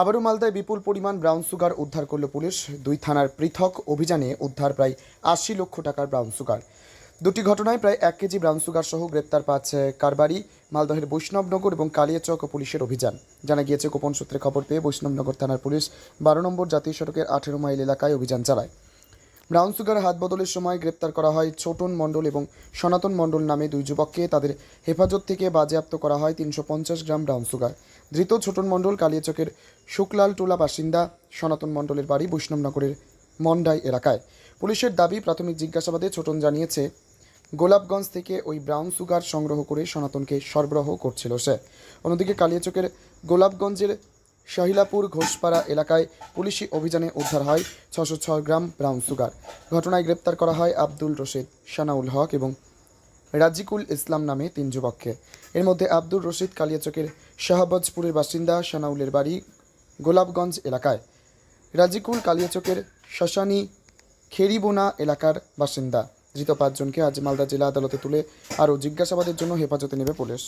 আবারও মালদায় বিপুল পরিমাণ ব্রাউন সুগার উদ্ধার করল পুলিশ। দুই থানার পৃথক অভিযানে উদ্ধার প্রায় আশি লক্ষ টাকার ব্রাউন সুগার দুটি ঘটনায় প্রায় এক কেজি ব্রাউন সুগার সহ গ্রেপ্তার পাচ্ছে কারবারি, মালদহের বৈষ্ণবনগর এবং কালিয়াচক পুলিশের অভিযান। জানা গিয়েছে, গোপন সূত্রে খবর পেয়ে বৈষ্ণবনগর থানার পুলিশ বারো নম্বর জাতীয় সড়কের আঠেরো মাইল এলাকায় অভিযান চালায়। ব্রাউন সুগার হাত বদলের সময় গ্রেপ্তার করা হয় ছোটন মণ্ডল এবং সনাতন মণ্ডল নামে দুই যুবককে। তাদের হেফাজত থেকে বাজেয়াপ্ত করা হয় তিনশো পঞ্চাশ গ্রাম ব্রাউন সুগার। ধৃত ছোটন মণ্ডল কালিয়াচকের শুকলাল টোলা বাসিন্দা, সনাতন মণ্ডলের বাড়ি বৈষ্ণবনগরের মন্ডাই এলাকায়। পুলিশের দাবি, প্রাথমিক জিজ্ঞাসাবাদে ছোটন জানিয়েছে, গোলাপগঞ্জ থেকে ওই ব্রাউন সুগার সংগ্রহ করে সনাতনকে সরবরাহ করছিল সে। অন্যদিকে কালিয়াচকের গোলাপগঞ্জের শাহিলাপুর ঘোষপাড়া এলাকায় পুলিশি অভিযানে উদ্ধার হয় ছশো ছয় গ্রাম ব্রাউন সুগার। ঘটনায় গ্রেপ্তার করা হয় আব্দুল রশিদ সানাউল হক এবং রাজিকুল ইসলাম নামে তিন যুবককে। এর মধ্যে আব্দুল রশিদ কালিয়াচকের শাহবাজপুরের বাসিন্দা সানাউলের বাড়ি গোলাপগঞ্জ এলাকায়। রাজিকুল কালিয়াচকের শ্মশানী খেরিবোনা এলাকার বাসিন্দা। ধৃত পাঁচজনকে আজ মালদা জেলা আদালতে তুলে আরও জিজ্ঞাসাবাদের জন্য হেফাজতে নেবে পুলিশ।